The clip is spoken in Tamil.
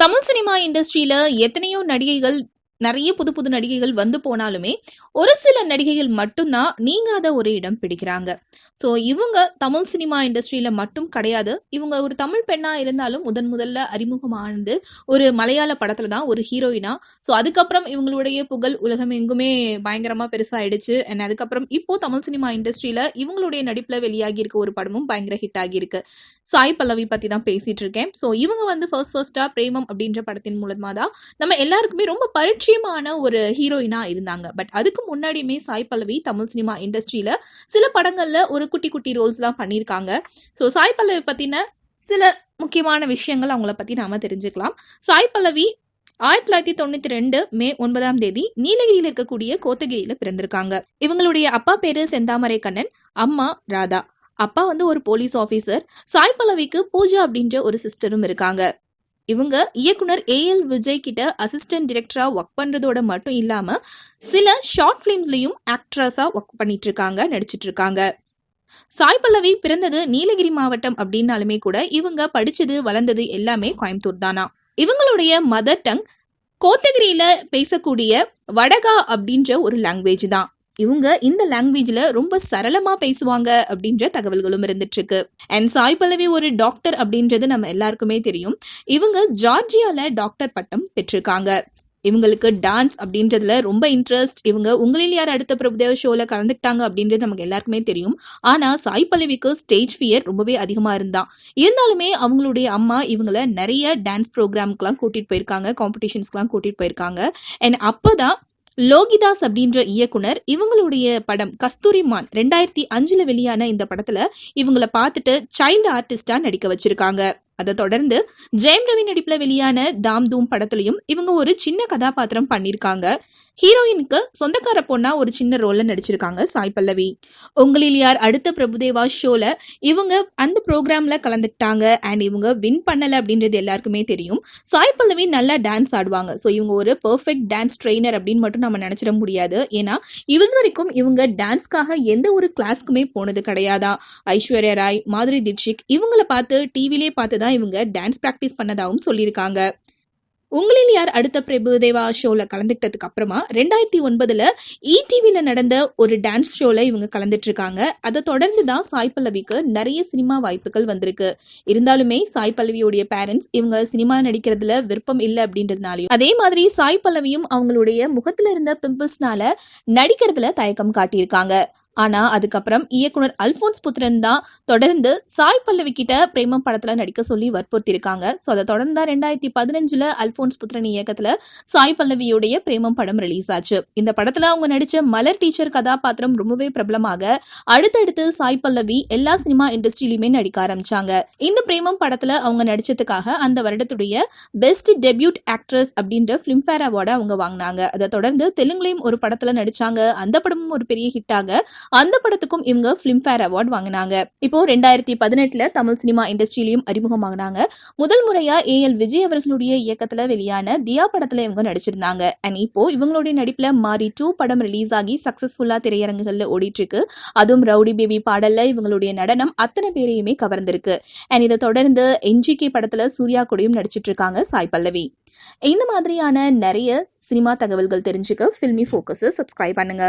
தமிழ் சினிமா இண்டஸ்ட்ரியில எத்தனையோ நடிகைகள் நிறைய புது புது நடிகைகள் வந்து போனாலுமே ஒரு சில நடிகைகள் மட்டும்தான் நீங்காத ஒரு இடம் பிடிக்கிறாங்க. ஸோ இவங்க தமிழ் சினிமா இண்டஸ்ட்ரியில மட்டும் கிடையாது. இவங்க ஒரு தமிழ் பெண்ணா இருந்தாலும் முதன் முதல்ல அறிமுகமானது ஒரு மலையாள படத்துல தான் ஒரு ஹீரோயினா. ஸோ அதுக்கப்புறம் இவங்களுடைய புகழ் உலகம் எங்குமே பயங்கரமா பெருசாயிடுச்சு. அண்ட் அதுக்கப்புறம் இப்போ தமிழ் சினிமா இண்டஸ்ட்ரியில இவங்களுடைய நடிப்புல வெளியாகி இருக்க ஒரு படமும் பயங்கர ஹிட் ஆகியிருக்கு. சாய் பல்லவி பத்தி தான் பேசிட்டு இருக்கேன். ஸோ இவங்க வந்து ஃபர்ஸ்ட் ஃபர்ஸ்ட்டாக பிரேமம் அப்படின்ற படத்தின் மூலமா தான் நம்ம எல்லாருக்குமே ரொம்ப பரிச்சயமான ஒரு ஹீரோயினா இருந்தாங்க. பட் அதுக்கு முன்னாடியுமே சாய் பல்லவி தமிழ் சினிமா இண்டஸ்ட்ரியில சில படங்கள்ல ஒரு குட்டி குட்டி ரோல்ஸ்லாம் பண்ணியிருக்காங்க. ஸோ சாய் பல்லவி பத்தின சில முக்கியமான விஷயங்கள் அவங்கள பத்தி நாம தெரிஞ்சுக்கலாம். சாய் பல்லவி ஆயிரத்தி தொள்ளாயிரத்தி தொண்ணூத்தி ரெண்டு மே ஒன்பதாம் தேதி நீலகிரியில் இருக்கக்கூடிய கோத்தகிரியில பிறந்திருக்காங்க. இவங்களுடைய அப்பா பேரு செந்தாமரை கண்ணன் அம்மா ராதா. அப்பா வந்து ஒரு போலீஸ் ஆபீசர் சாய் பல்லவிக்கு பூஜா அப்படின்ற ஒரு சிஸ்டரும் இருக்காங்க. இவங்க இயக்குனர் ஏஎல் விஜய் கிட்ட அசிஸ்டன்ட் டிரெக்டரா ஒர்க் பண்றதோட மட்டும் இல்லாம சில ஷார்ட் பிலிம்ஸ்லயும் ஆக்ட்ரஸா ஒர்க் பண்ணிட்டு இருக்காங்க நடிச்சிட்டு இருக்காங்க சாய் பல்லவி பிறந்தது நீலகிரி மாவட்டம் அப்படின்னாலுமே கூட இவங்க படிச்சது வளர்ந்தது எல்லாமே கோயம்புத்தூர் தானா. இவங்களுடைய மதர் டங் கோத்தகிரியில பேசக்கூடிய வடகா அப்படின்ற ஒரு லாங்குவேஜ் தான். இவங்க இந்த லாங்குவேஜ்ல ரொம்ப சரளமா பேசுவாங்க அப்படின்ற தகவல்களும் இருந்துட்டு இருக்கு அண்ட் சாய் பல்லவி ஒரு டாக்டர் அப்படின்றது நம்ம எல்லாருக்குமே தெரியும். இவங்க ஜார்ஜியால டாக்டர் பட்டம் பெற்றிருக்காங்க. இவங்களுக்கு டான்ஸ் அப்படின்றதுல ரொம்ப இன்ட்ரெஸ்ட் இவங்க உங்களில் யார் அடுத்த பிரபுதேவ ஷோல கலந்துக்கிட்டாங்க அப்படின்றது நமக்கு எல்லாருக்குமே தெரியும். ஆனா சாய் பல்லவிக்கு ஸ்டேஜ் ஃபியர் ரொம்பவே அதிகமா இருந்தான் இருந்தாலுமே அவங்களுடைய அம்மா இவங்களை நிறைய டான்ஸ் ப்ரோக்ராம்க்குலாம் கூட்டிட்டு போயிருக்காங்க காம்படிஷன்ஸ்க்குலாம் கூட்டிட்டு போயிருக்காங்க. அண்ட் அப்பதான் லோகிதாஸ் அப்படின்ற இயக்குனர் இவங்களுடைய படம் கஸ்தூரி மான் ரெண்டாயிரத்தி அஞ்சுல வெளியான இந்த படத்துல இவங்கள பார்த்துட்டு சைல்டு ஆர்டிஸ்டா நடிக்க வச்சிருக்காங்க. அதை தொடர்ந்து ஜெயம் ரவி நடிப்புல வெளியான தாம் தூம் படத்துலயும் இவங்க ஒரு சின்ன கதாபாத்திரம் பண்ணியிருக்காங்க ஹீரோயினுக்கு சொந்தக்கார பொண்ணா ஒரு சின்ன ரோல்ல நடிச்சிருக்காங்க சாய் பல்லவி. உங்களில் யார் அடுத்த பிரபுதேவா ஷோல இவங்க அந்த ப்ரோக்ராம்ல கலந்துக்கிட்டாங்க அண்ட் இவங்க வின் பண்ணல அப்படின்றது எல்லாருக்குமே தெரியும். சாய் பல்லவி நல்லா டான்ஸ் ஆடுவாங்க. ஸோ இவங்க ஒரு பெர்ஃபெக்ட் டான்ஸ் ட்ரெயினர் அப்படின்னு மட்டும் நம்ம நினைச்சிட முடியாது. ஏன்னா இது வரைக்கும் இவங்க டான்ஸ்க்காக எந்த ஒரு கிளாஸ்க்குமே போனது கிடையாதா? ஐஸ்வர்யா ராய் மாதுரி தீட்சிக் இவங்களை பார்த்து டிவிலே பார்த்து தான் இவங்க டான்ஸ் ப்ராக்டிஸ் பண்ணதாகவும் சொல்லியிருக்காங்க. உங்களில் யார் அடுத்த பிரபுதேவா ஷோவில் கலந்துக்கிட்டதுக்கு அப்புறமா ரெண்டாயிரத்தி ஒன்பதில் இடிவியில் நடந்த ஒரு டான்ஸ் ஷோவில் இவங்க கலந்துட்டு இருக்காங்க அதை தொடர்ந்து தான் சாய் பல்லவிக்கு நிறைய சினிமா வாய்ப்புகள் வந்திருக்கு. இருந்தாலுமே சாய் பல்லவியோடைய பேரண்ட்ஸ் இவங்க சினிமா நடிக்கிறதுல விருப்பம் இல்லை அப்படின்றதுனாலையும். அதே மாதிரி சாய் பல்லவியும் அவங்களுடைய முகத்தில் இருந்த பிம்பிள்ஸ்னால நடிக்கிறதுல தயக்கம் காட்டியிருக்காங்க. ஆனா அதுக்கப்புறம் இயக்குனர் அல்போன்ஸ் புத்திரன் தான் தொடர்ந்து சாய் பல்லவி கிட்ட பிரேமம் படத்துல நடிக்க சொல்லி வற்புறுத்தியிருக்காங்க. ஸோ அதை தொடர்ந்தா ரெண்டாயிரத்தி பதினஞ்சுல அல்போன்ஸ் புத்திரன் இயக்கத்துல சாய் பல்லவியுடைய பிரேமம் படம் ரிலீஸ் ஆச்சு. இந்த படத்துல அவங்க நடிச்ச மலர் டீச்சர் கதாபாத்திரம் ரொம்பவே பிரபலமாக அடுத்தடுத்து சாய் பல்லவி எல்லா சினிமா இண்டஸ்ட்ரியிலுமே நடிக்க ஆரம்பிச்சாங்க. இந்த பிரேமம் படத்துல அவங்க நடிச்சதுக்காக அந்த வருடத்துடைய பெஸ்ட் டெபியூட் ஆக்ட்ரஸ் அப்படின்ற பிலிம்ஃபேர் அவார்டை அவங்க வாங்கினாங்க. அதை தொடர்ந்து தெலுங்குலையும் ஒரு படத்துல நடிச்சாங்க. அந்த படமும் ஒரு பெரிய ஹிட்டாக அந்த படத்துக்கும் இவங்க ஃபிலிம்ஃபேர் அவார்ட் வாங்கினாங்க. இப்போ ரெண்டாயிரத்தி பதினெட்டுல தமிழ் சினிமா இண்டஸ்ட்ரியிலையும் அறிமுகமாகினாங்க முதல் முறையா ஏ எல் விஜய் அவர்களுடைய இயக்கத்துல வெளியான தியா படத்துல இவங்க நடிச்சிருந்தாங்க. அண்ட் இப்போ இவங்களுடைய நடிப்புல மாரி டூ படம் ரிலீஸ் ஆகி சக்சஸ்ஃபுல்லா திரையரங்குகள்ல ஓடிட்டு இருக்கு அதுவும் ரவுடி பேபி பாடல்ல இவங்களுடைய நடனம் அத்தனை பேரையுமே கவர்ந்திருக்கு. அண்ட் இதை தொடர்ந்து என்ஜிகே படத்துல சூர்யா கூடயும் நடிச்சிட்டு இருக்காங்க சாய் பல்லவி. இந்த மாதிரியான நிறைய சினிமா தகவல்கள் தெரிஞ்சுக்க ஃபில்மி ஃபோக்கஸை சப்ஸ்கிரைப் பண்ணுங்க.